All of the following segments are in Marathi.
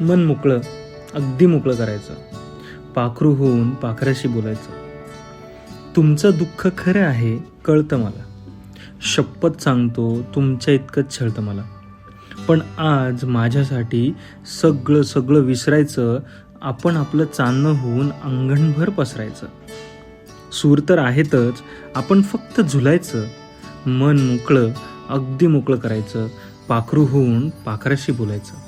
मन मोकळं अगदी मोकळं करायचं. पाखरू होऊन पाखराशी बोलायचं. तुमचं दुःख खरं आहे कळतं मला. शपथ सांगतो तुमच्या इतकंच छळतं मला. पण आज माझ्यासाठी सगळं सगळं विसरायचं आपण आपलं चांदणं होऊन अंगणभर पसरायचं. सूर तर आहेतच आपण फक्त झुलायचं. मन मोकळं अगदी मोकळं करायचं. पाखरू होऊन पाखराशी बोलायचं.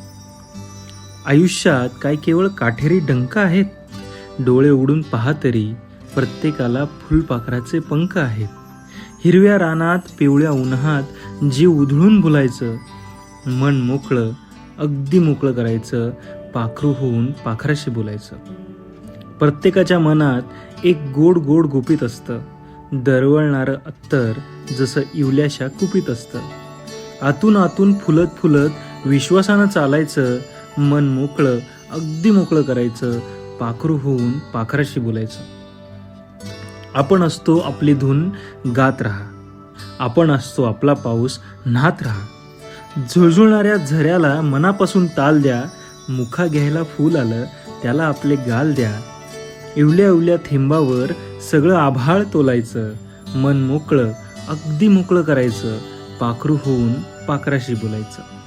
आयुष्यात काय केवळ काठेरी डंक आहेत? डोळे उडून पहा तरी प्रत्येकाला फुलपाखराचे पंख आहेत. हिरव्या रानात पिवळ्या उन्हात जीव उधळून बोलायचं. मन मोकळं अगदी मोकळं करायचं. पाखरू होऊन पाखराशी बोलायचं. प्रत्येकाच्या मनात एक गोड गोड गुपित असतं. दरवळणारं अत्तर जसं इवल्याशा कुपीत असतं. आतून आतून फुलत फुलत विश्वासानं चालायचं. मन मोकळं अगदी मोकळं करायचं पाखरू होऊन पाखराशी बोलायचं. आपण असतो आपली धून गात राहा. आपण असतो आपला पाऊस न्हात राहा. झुळझुळणाऱ्या झऱ्याला मनापासून ताल द्या मुखा घ्यायला फूल आलं त्याला आपले गाल द्या. इवल्या इवल्या थेंबावर सगळं आभाळ तोलायचं मन मोकळं अगदी मोकळं करायचं पाखरू होऊन पाखराशी बोलायचं.